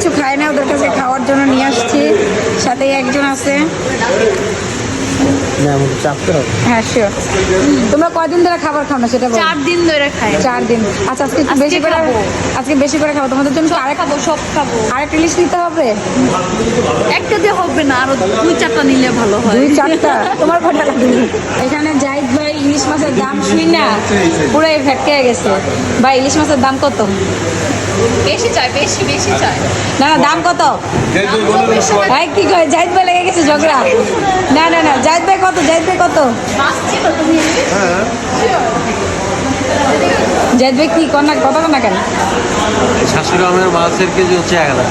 কিছু খায় না ওদের কাছে খাওয়ার জন্য নিয়ে আসছি। সাথে একজন আছে। হ্যাঁ শিওর তোমরা কয়দিন ধরে খাবার খাও না সেটা চার দিন ধরে খাই। চার দিন। আচ্ছা আজকে একটু বেশি করে খাব। আজকে বেশি করে খাব। তোমাদের জন্য কি আরেক খাব সব খাব। আরেক ইলিশ নিতে হবে? একটা দিয়ে হবে না আরও দুই চারটা নিলে ভালো হয়। দুই চারটা? তোমার কটা লাগবে। এখানে ভাই ইলিশ মাছের দাম শুনি না পুরো ভেটকে গেছে। ভাই ইলিশ মাছের দাম কত? বেশি চাই বেশি বেশি চাই। না না দাম কত? ভাই কি কয়? জাহিদ ভাই লেগে গেছে ঝগড়া। না না না জাহিদ ভাই কত? জাহিদ ভাই কত? ভাই কি না কত না কেন? শাশুড়ি আমের মাছের কেজি হচ্ছে এক হাজার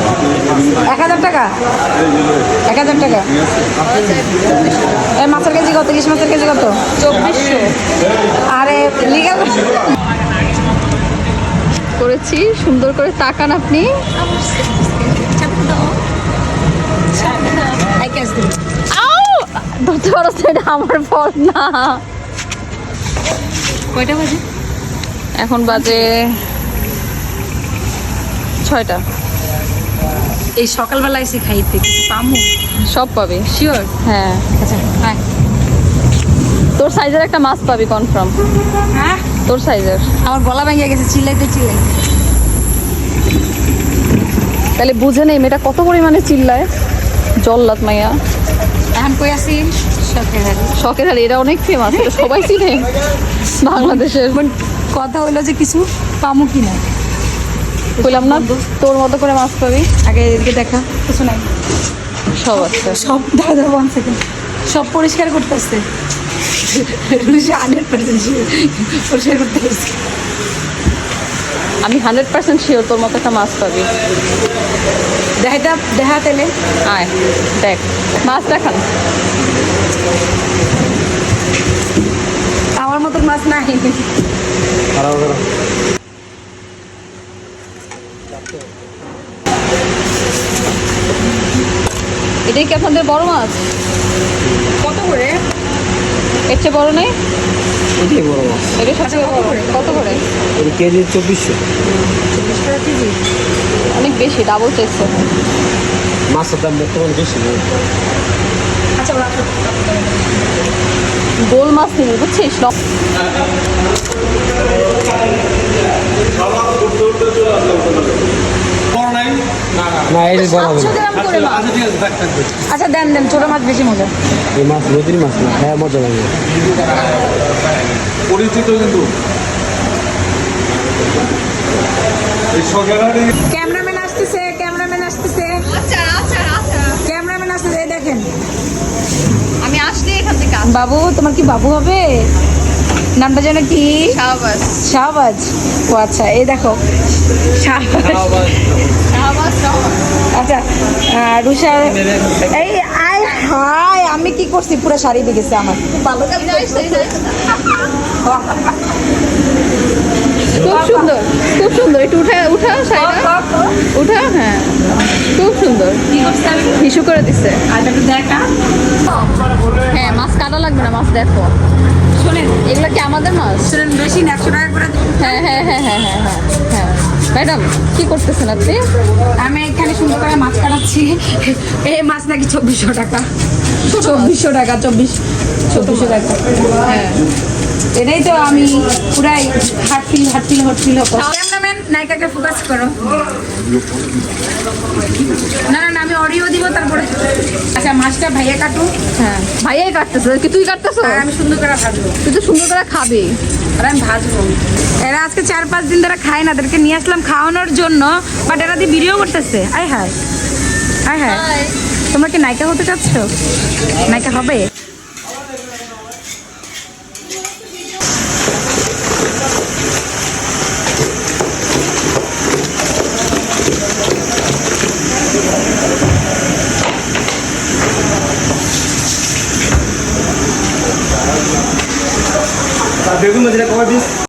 এক হাজার টাকা? এক হাজার টাকা? এই মাছের কেজি কত? ইলিশ মাছের কেজি কত? চব্বিশশো। আরে লিগাল করেছি সুন্দর করে তাকান আপনি। ধরতে পারো সেটা আমার ফল না। কয়টা বাজে? এখন বাজে ছয়টা। এই সকালবেলা এসে খাইতে কিছু পামু? সব পাবে শিওর হ্যাঁ। আচ্ছা হ্যাঁ তোর সাইজের একটা মাছ পাবি কনফার্ম হ্যাঁ? তোর সাইজের আমার গলা ভেঙে গেছে চিল্লাইতে চিল্লাইতে। তাহলে বুঝে নেই মেয়েটা কত পরিমাণে চিল্লায়। জল্লাদ মাইয়া। এখন কই আছি? শখের হাড়ি। শখের হাড়ি এটা অনেক ফেমাস সবাই চিনে। বাংলাদেশের। কথা হইল যে কিছু পামু কি না? বললাম না। তোর মতো করে মাছ পাবি। আগে এদিকে দেখা কিছু নাই। সব আছে। সব দাদা ওয়ান সেকেন্ড সব পরিষ্কার করতেছে হান্ড্রেড পার্সেন্ট পরিষ্কার করতেছে আমি হান্ড্রেড পার্সেন্ট শিওর তোর মতো একটা মাছ পাবি। দেখাইতে দেখা তেলে আয় দেখ। মাছ দেখান। আমার মতন মাছ নাই। খারাপ খারাপ এটাই কি আপনাদের বড় মাছ? কত করে? এর চেয়ে বড় নেই? এটাই বড় মাছ। এটা সবচেয়ে বড়। কত করে? এটা কেজি চব্বিশশো। টাকা কেজি? অনেক বেশি ডাবল চাইছে মাছের দাম বর্তমানে বেশি। আচ্ছা। গোল মাছ নিবি বুঝছিস? মাছ। আচ্ছা দেন দেন ছোট মাছ বেশি মজা। এই মাছ নদীর মাছ না হ্যাঁ মজা লাগে। পরিচিত কিন্তু। এই সকালে ক্যামেরাম্যান আসতেছে ক্যামেরাম্যান আসতেছে আচ্ছা আচ্ছা আচ্ছা ক্যামেরাম্যান আসতেছে এই দেখেন আমি আসলে এখান থেকে আসব বাবু তোমার কি বাবু হবে? নামটা যেন কি? শাহবাজ। শাহবাজ? ও আচ্ছা এই দেখো। শাহবাজ আচ্ছা রুষা এই আয় হায় আমি কি করছি? পুরো শাড়ি দিকেছে আমার। ভালো খুব সুন্দর খুব সুন্দর। একটু উঠা উঠা শাড়িটা উঠা হ্যাঁ। খুব সুন্দর। কি করছি আমি হিসু করে দিচ্ছে হ্যাঁ মাছ কাটা লাগবে না মাছ দেখো। শোনেন। এগুলো কি আমাদের মাছ? শোনেন বেশি একশো টাকা করে হ্যাঁ হ্যাঁ হ্যাঁ হ্যাঁ হ্যাঁ হ্যাঁ হ্যাঁ। ম্যাডাম কি করতেছেন আপনি? আমি এখানে সুন্দর করে মাছ কাটাচ্ছি। এই মাছ নাকি চব্বিশশো টাকা? চব্বিশশো টাকা চব্বিশ চব্বিশশো টাকা। হ্যাঁ। এটাই তো আমি পুরাই hot feel hot feel hot cameraman নায়িকাকে focus করো। না না না আমি অডিও দিব তারপরে আচ্ছা মাছটা ভাইয়া কাটু হ্যাঁ। ভাইয়াই কাটতেছে কি তুই কাটতেছো? আমি সুন্দর করে ভাজবো। তুই তো সুন্দর করে খাবি। আর আমি ভাজবো। এরা আজকে চার পাঁচ দিন ধরে খায় না এদেরকে নিয়ে আসলাম খাওয়ানোর জন্য বাট এরা দিয়ে ভিডিও করতেছে। আয় হায়। আয় হায়। তোমরা কি নায়িকা হতে চাচ্ছ? নায়িকা হবে?